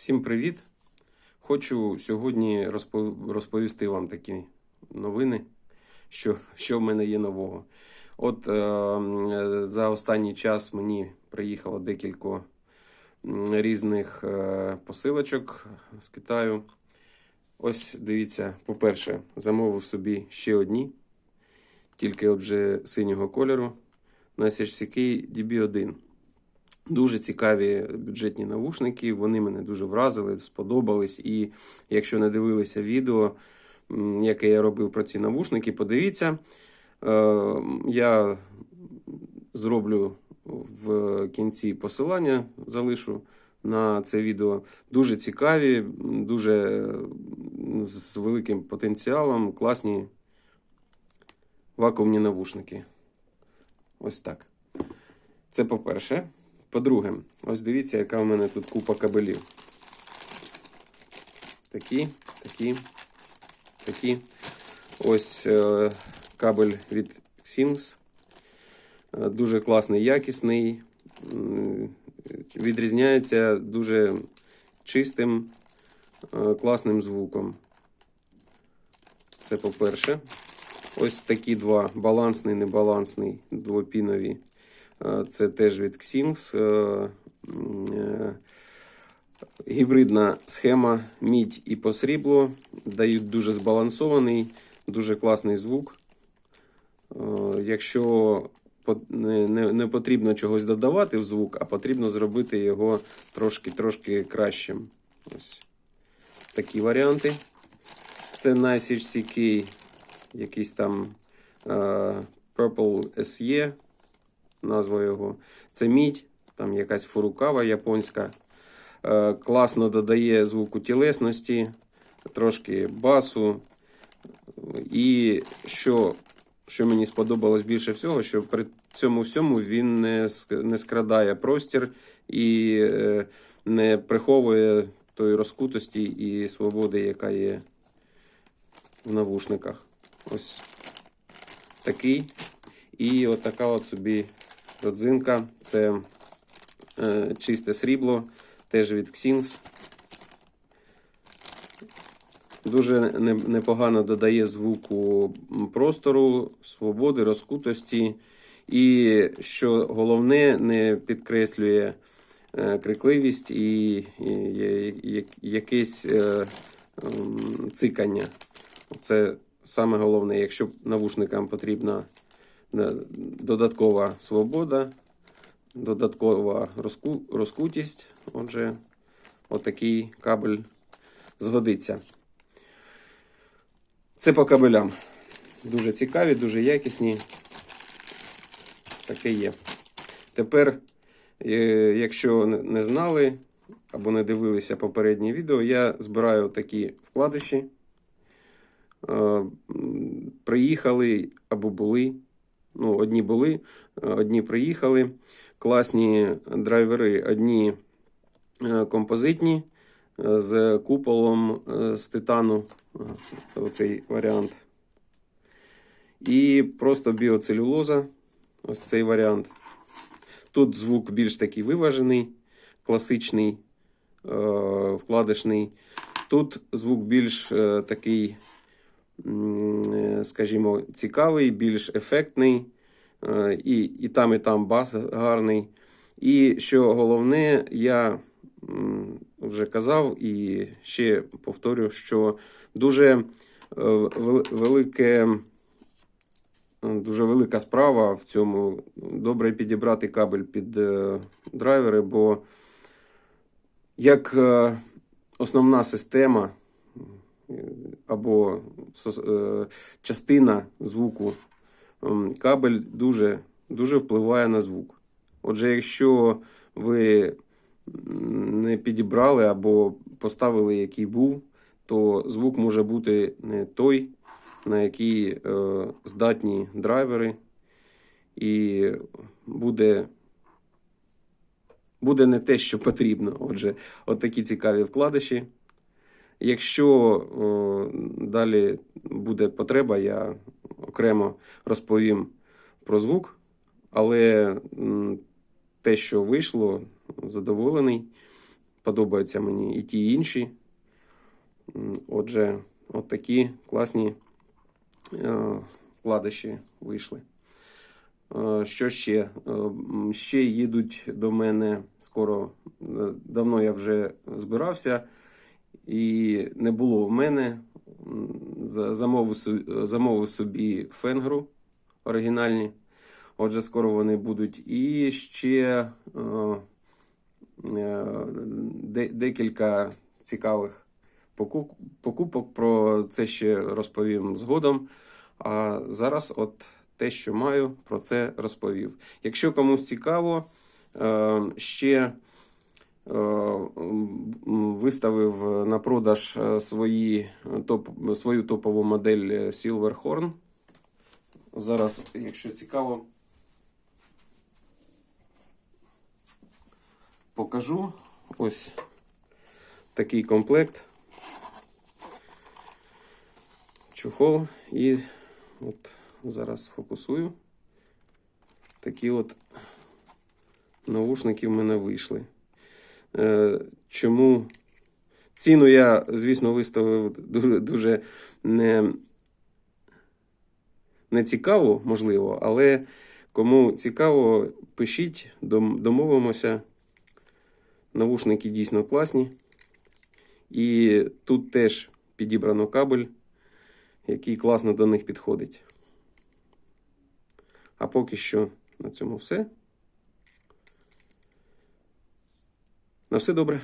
Всім привіт! Хочу сьогодні розповісти вам такі новини, що, що в мене є нового. От е, за останній час мені приїхало декілька різних е, посилочок з Китаю. Ось дивіться, по-перше, замовив собі ще одні, тільки от вже синього кольору на SHCK DB1. Дуже цікаві бюджетні навушники. Вони мене дуже вразили, сподобались. І якщо не дивилися відео, яке я робив про ці навушники, подивіться. Е, Я зроблю в кінці посилання, залишу на це відео. Дуже цікаві, дуже з великим потенціалом, класні вакуумні навушники. Ось так. Це по-перше. По-друге, ось дивіться, яка в мене тут купа кабелів. Такі, такі, такі. Ось е, кабель від Xings. Е, Дуже класний, якісний. Відрізняється дуже чистим, е, класним звуком. Це по-перше. Ось такі два балансний, небалансний, двопінові. Е, Це теж від Xings. Е, е, Гібридна схема мідь і посрібло. Дають дуже збалансований, дуже класний звук. Якщо не, потрібно чогось додавати в звук, а потрібно зробити його трошки-трошки кращим. Ось такі варіанти. Це на SHCK якийсь там Purple SE назва його. Це мідь, там якась фурукава японська. Е, класно додає звуку тілесності, трошки басу. І що, що мені сподобалось більше всього, що при цьому всьому він не, не скрадає простір і е, не приховує тої розкутості і свободи, яка є в навушниках. Ось такий. І от така от собі родзинка. Це е, чисте срібло, теж від Xings. Дуже непогано додає звуку простору, свободи, розкутості. І що головне, не підкреслює е, крикливість і, якесь е, цикання. Це саме головне, якщо навушникам потрібна додаткова свобода, додаткова розку, розкутість. Отже, отакий кабель згодиться. Це по кабелям. Дуже цікаві, дуже якісні. Таке є. Тепер, е, якщо не- не знали або не дивилися попереднє відео, я збираю такі вкладиші. Е, Приїхали або були. Ну, одні були, е, одні приїхали. Класні драйвери, одні е, композитні е, з куполом з титану. Це оцей варіант. І просто біоцелюлоза. Ось цей варіант. Тут звук більш такий виважений, класичний, вкладишний. Тут звук більш такий, скажімо, цікавий, більш ефектний. Е, і, і там, і там бас гарний. І що головне, я вже казав і ще повторю, що дуже е, велике. Дуже велика справа в цьому. Добре підібрати кабель під е, драйвери, бо як е, основна система е, або е, частина звуку, кабель дуже, дуже впливає на звук. Отже, якщо ви не підібрали або поставили, який був, то звук може бути не той, на які е, здатні драйвери, і буде, буде не те, що потрібно. Отже, от такі цікаві вкладиші. Якщо далі буде потреба, я окремо розповім про звук, але те, що вийшло, задоволений. подобаються мені і ті, і інші. Отже, от такі класні е, вкладиші вийшли. Е, Що ще? Е, Ще їдуть до мене скоро. Давно я вже збирався, і не було в мене. Замовив, замовив собі фенгру оригінальні. Отже, скоро вони будуть. І ще е, е, де- декілька цікавих покупок. Про це ще розповім згодом. А зараз, от те, що маю, про це розповів. Якщо комусь цікаво, е, ще виставив на продаж е, свої, е, топ, свою топову модель е, Silverhorn. Зараз, якщо цікаво, покажу. Ось такий комплект. Чухол і от зараз фокусую. Такі от наушники в мене вийшли. Е, чому ціну я, звісно, виставив дуже, дуже не, не цікаво, можливо, але кому цікаво, пишіть, домовимося. Навушники дійсно класні. І тут теж підібрано кабель, який класно до них підходить. А поки що на цьому все. На все добре.